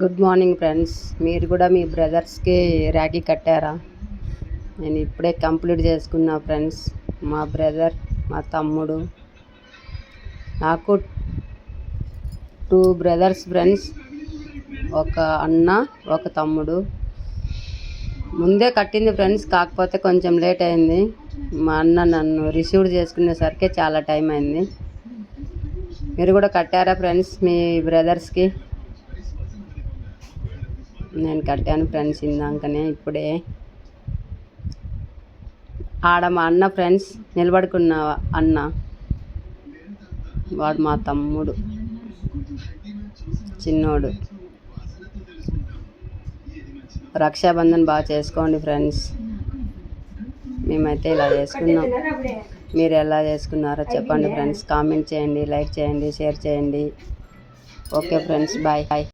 Good morning friends మీరు కూడా మీ బ్రదర్స్కి రాఖీ కట్టారా? నేను ఇప్పుడే కంప్లీట్ చేసుకున్నా ఫ్రెండ్స్ మా బ్రదర్ మా తమ్ముడు నాకు టూ బ్రదర్స్ ఫ్రెండ్స్ ఒక అన్న ఒక తమ్ముడు. ముందే కట్టింది ఫ్రెండ్స్ కాకపోతే కొంచెం లేట్ అయింది. మా అన్న నన్ను రిసీవ్ చేసుకునేసరికి చాలా టైం అయింది. మీరు కూడా కట్టారా ఫ్రెండ్స్ మీ బ్రదర్స్కి నేను కట్టాను ఫ్రెండ్స్ ఇందాకనే ఇప్పుడే. ఆడ మా అన్న ఫ్రెండ్స్ నిలబడుకున్నావా అన్న వాడు మా తమ్ముడు చిన్నోడు. రక్షాబంధన్ బాగా చేసుకోండి ఫ్రెండ్స్. మేమైతే ఇలా చేసుకున్నాం. మీరు ఎలా చేసుకున్నారో చెప్పండి ఫ్రెండ్స్. కామెంట్ చేయండి లైక్ చేయండి షేర్ చేయండి. Okay friends bye bye.